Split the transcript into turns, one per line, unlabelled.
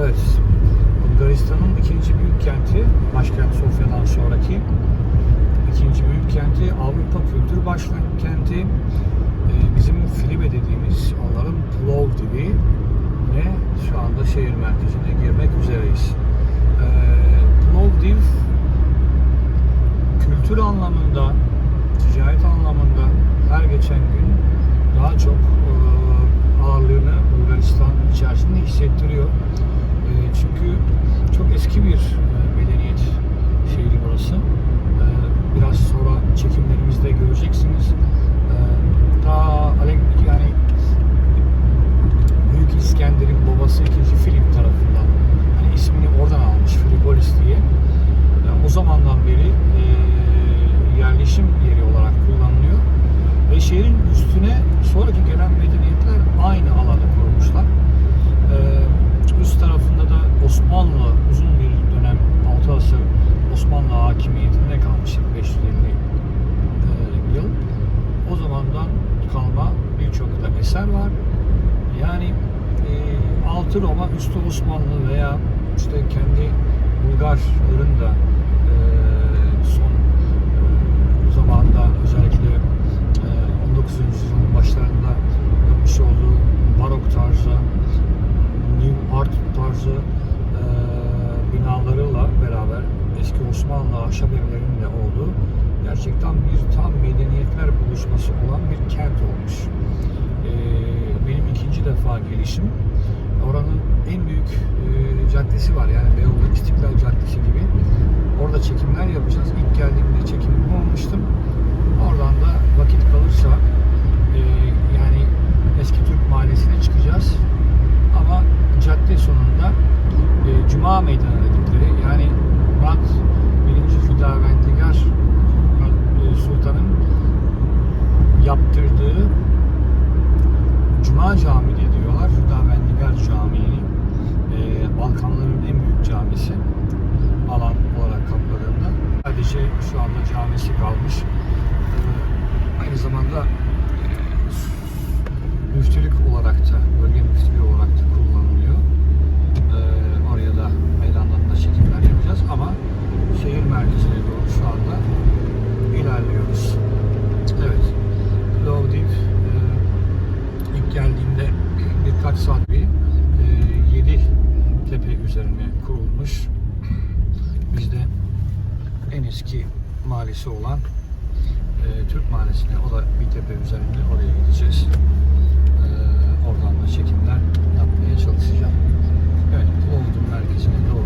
Evet. Bulgaristan'ın ikinci büyük kenti, başkent Sofya'dan sonraki ikinci büyük kenti, Avrupa kültür başkenti. Ee, bizim Filibe dediğimiz onların Plovdiv'i ve şu anda şehir merkezine girmek üzereyiz. Ee, Plovdiv kültür anlamında, ticaret anlamında her geçen gün daha çok e, ağırlığını Bulgaristan içerisinde hissettiriyor. E, çünkü çok eski bir e, medeniyet şehri burası. E, biraz sonra çekimlerimizde göreceksiniz. E, ta Alek yani Büyük İskender'in babası 2. Filip tarafından hani ismini oradan almış Filipolis diye. Yani o zamandan beri e, yerleşim yeri olarak kullanılıyor. Ve şehrin üstüne sonraki gelen medeniyetler aynı alanı kurmuşlar. E, üst tarafında da Osmanlı uzun bir dönem 6 asır Osmanlı hakimiyetinde kalmış 550 e, yıl. O zamandan kalma birçok da eser var. Yani e, altı Roma, üstü Osmanlı veya işte kendi Bulgarların da Osmanlı ahşap evlerinin de olduğu gerçekten bir tam medeniyetler buluşması olan bir kent olmuş. E, benim ikinci defa gelişim. Oranın en büyük e, caddesi var yani Beyoğlu İstiklal Caddesi gibi. Orada çekimler yapacağız. İlk geldiğimde çekim olmuştum. Oradan da vakit kalırsa Cuma Camii diye diyorlar. Hüdavendigar Camii'nin e, Balkanların en büyük camisi alan olarak kapladığında sadece şu anda camisi kalmış. E, aynı zamanda e, müftülük olarak da, bölge müftülüğü yapılmış. Biz en eski mahallesi olan e, Türk mahallesine, o da bir Bitepe üzerinde oraya gideceğiz. E, oradan da çekimler yapmaya çalışacağım. Evet, Bolu'nun merkezine doğru